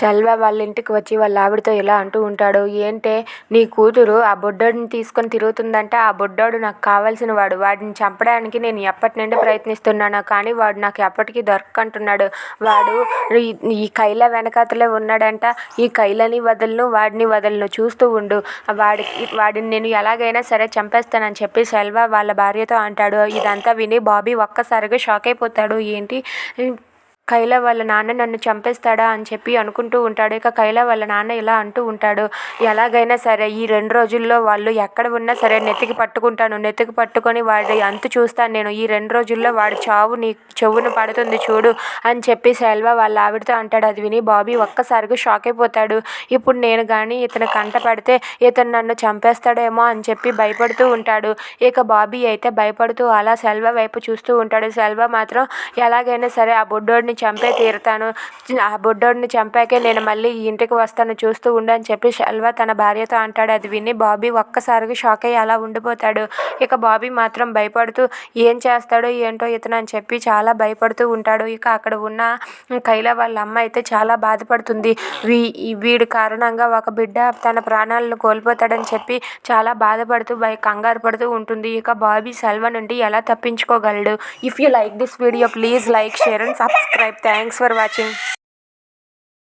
సెల్వా వాళ్ళ ఇంటికి వచ్చి వాళ్ళ ఆవిడతో ఇలా అంటూ ఉంటాడు. ఏంటే నీ కూతురు ఆ బుడ్డోడిని తీసుకొని తిరుగుతుందంటే ఆ బుడ్డోడు నాకు కావాల్సిన వాడు. వాడిని చంపడానికి నేను ఎప్పటి నుండి ప్రయత్నిస్తున్నాను కానీ వాడు నాకు ఎప్పటికీ దొరకంటున్నాడు వాడు ఈ- ఈ కైల వెనకాతలే ఉన్నాడంట. ఈ కైలని వదలను వాడిని వదలను. చూస్తూ ఉండు. వాడికి వాడిని నేను ఎలాగైనా సరే చంపేస్తానని చెప్పి సెల్వా వాళ్ళ భార్యతో అంటాడు. ఇదంతా విని బాబీ ఒక్కసారిగా షాక్ అయిపోతాడు. ఏంటి? కైల వాళ్ళ నాన్న నన్ను చంపేస్తాడా అని చెప్పి అనుకుంటూ ఉంటాడు. ఇక కైల వాళ్ళ నాన్న ఇలా అంటూ ఉంటాడు. ఎలాగైనా సరే ఈ రెండు రోజుల్లో వాళ్ళు ఎక్కడ ఉన్నా సరే నెత్తికి పట్టుకుంటాను. నెత్తికి పట్టుకొని వాడి అంతు చూస్తాను నేను. ఈ రెండు రోజుల్లో వాడి చావు నీ చెవును పడుతుంది చూడు అని చెప్పి సెల్వ వాళ్ళ ఆవిడతో అంటాడు. అది విని బాబీ ఒక్కసారిగా షాక్ అయిపోతాడు. ఇప్పుడు నేను కానీ ఇతను కంట పడితే ఇతను నన్ను చంపేస్తాడేమో అని చెప్పి భయపడుతూ ఉంటాడు. ఇక బాబీ అయితే భయపడుతూ అలా సెల్వ వైపు చూస్తూ ఉంటాడు. సెల్వ మాత్రం ఎలాగైనా సరే ఆ బుడ్డోడిని చంపే తీరుతాను. ఆ బుడ్డోడిని చంపాకే నేను మళ్ళీ ఈ ఇంటికి వస్తాను చూస్తూ ఉండు అని చెప్పి శల్వా తన భార్యతో అంటాడు. అది విని బాబీ ఒక్కసారిగా షాక్ అయ్యి అలా ఉండిపోతాడు. ఇక బాబీ మాత్రం భయపడుతూ ఏం చేస్తాడో ఏంటో ఇతను అని చెప్పి చాలా భయపడుతూ ఉంటాడు. ఇక అక్కడ ఉన్న కైల వాళ్ళ అమ్మ అయితే చాలా బాధపడుతుంది. వీ వీడి కారణంగా ఒక బిడ్డ తన ప్రాణాలను కోల్పోతాడని చెప్పి చాలా బాధపడుతూ భయ కంగారు పడుతూ ఉంటుంది. ఇక బాబీ సెల్వ నుండి ఎలా తప్పించుకోగలడు? If you like this video please like share and subscribe subscribe. Thanks for watching.